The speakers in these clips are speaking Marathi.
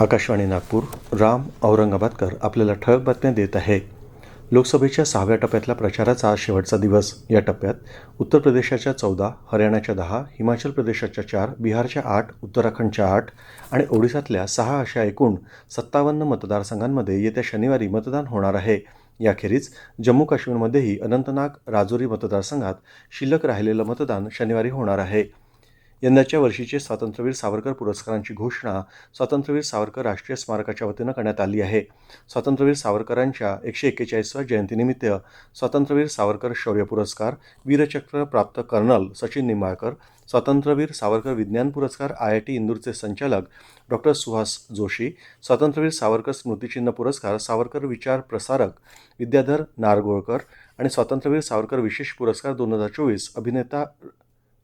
आकाशवाणी नागपूर राम औरंगाबादकर आपल्याला ठळक बातम्या देत आहे. लोकसभेच्या सहाव्या टप्प्यातल्या प्रचाराचा आज शेवटचा दिवस. या टप्प्यात उत्तर प्रदेशाच्या चौदा हरियाणाच्या दहा हिमाचल प्रदेशाच्या चार बिहारच्या आठ उत्तराखंडच्या आठ आणि ओडिसातल्या सहा अशा एकूण सत्तावन्न मतदारसंघांमध्ये येत्या शनिवारी मतदान होणार आहे. याखेरीज जम्मू काश्मीरमध्येही अनंतनाग राजौरी मतदारसंघात शिल्लक राहिलेलं मतदान शनिवारी होणार आहे. यंदाच्या वर्षीचे स्वातंत्र्यवीर सावरकर पुरस्कारांची घोषणा स्वातंत्र्यवीर सावरकर राष्ट्रीय स्मारकाच्या वतीनं करण्यात आली आहे. स्वातंत्र्यवीर सावरकरांच्या एकशे एक्केचाळीसव्या जयंतीनिमित्त स्वातंत्र्यवीर सावरकर शौर्य पुरस्कार वीरचक्र प्राप्त कर्नल सचिन निंबाळकर स्वातंत्र्यवीर सावरकर विज्ञान पुरस्कार आय आय टी इंदूरचे संचालक डॉक्टर सुहास जोशी स्वातंत्र्यवीर सावरकर स्मृतिचिन्ह पुरस्कार सावरकर विचार प्रसारक विद्याधर नारगोळकर आणि स्वातंत्र्यवीर सावरकर विशेष पुरस्कार दोन हजार चोवीस अभिनेता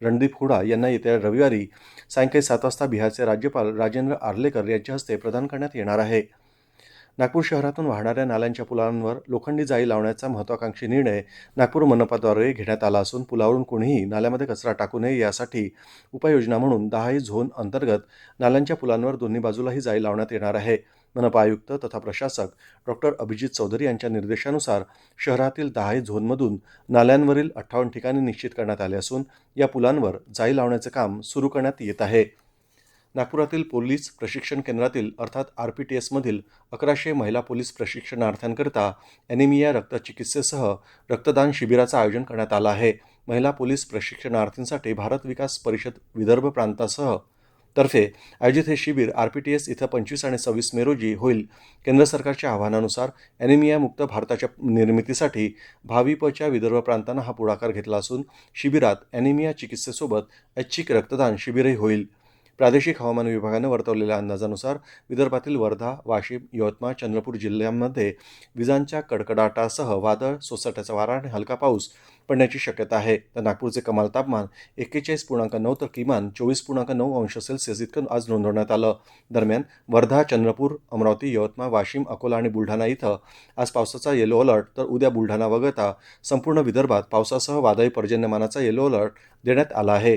रणदीप हुडा यांना येत्या रविवारी सायंकाळी सात वाजता बिहारचे राज्यपाल राजेंद्र आर्लेकर यांच्या हस्ते प्रदान करण्यात येणार आहे. नागपूर शहरातून वाहणाऱ्या नाल्यांच्या पुलांवर लोखंडी जाळी लावण्याचा महत्त्वाकांक्षी निर्णय नागपूर मनपाद्वारे घेण्यात आला असून पुलावरून कोणीही नाल्यामध्ये कचरा टाकू नये यासाठी उपाययोजना म्हणून दहाही झोन अंतर्गत नाल्यांच्या पुलांवर दोन्ही बाजूलाही जाळी लावण्यात येणार आहे. मनपा आयुक्त तथा प्रशासक डॉक्टर अभिजित चौधरी यांच्या निर्देशानुसार शहरातील दहाही झोनमधून नाल्यांवरील अठ्ठावन्न ठिकाणी निश्चित करण्यात आले असून या पुलांवर जाळी लावण्याचे काम सुरू करण्यात येत आहे. नागपुरातील पोलीस प्रशिक्षण केंद्रातील अर्थात आर पी टी एसमधील अकराशे महिला पोलीस प्रशिक्षणार्थ्यांकरिता ॲनिमिया रक्तचिकित्सेसह रक्तदान शिबिराचं आयोजन करण्यात आलं आहे. महिला पोलीस प्रशिक्षणार्थींसाठी भारत विकास परिषद विदर्भ प्रांतासह तर्फे आयोजित हे शिबिर आर पी टी एस इथं पंचवीस आणि सव्वीस मे रोजी होईल. केंद्र सरकारच्या आव्हानानुसार ॲनिमिया मुक्त भारताच्या निर्मितीसाठी भाविपच्या विदर्भ प्रांतानं हा पुढाकार घेतला असून शिबिरात ॲनिमिया चिकित्सेसोबत ऐच्छिक रक्तदान शिबिरही होईल. प्रादेशिक हवामान विभागानं वर्तवलेल्या अंदाजानुसार विदर्भातील वर्धा वाशिम यवतमाळ चंद्रपूर जिल्ह्यांमध्ये विजांच्या कडकडाटासह वादळ सोसाट्याचा वारा आणि हलका पाऊस पडण्याची शक्यता आहे. तर नागपूरचे कमाल तापमान एक्केचाळीस पूर्णांक नऊ तर किमान चोवीस पूर्णांक नऊ अंश सेल्सिअस इतकं आज नोंदवण्यात आलं. दरम्यान वर्धा चंद्रपूर अमरावती यवतमाळ वाशिम अकोला आणि बुलढाणा इथं आज पावसाचा येलो अलर्ट तर उद्या बुलढाणा वगळता संपूर्ण विदर्भात पावसासह वादळी पर्जन्यमानाचा येलो अलर्ट देण्यात आला आहे.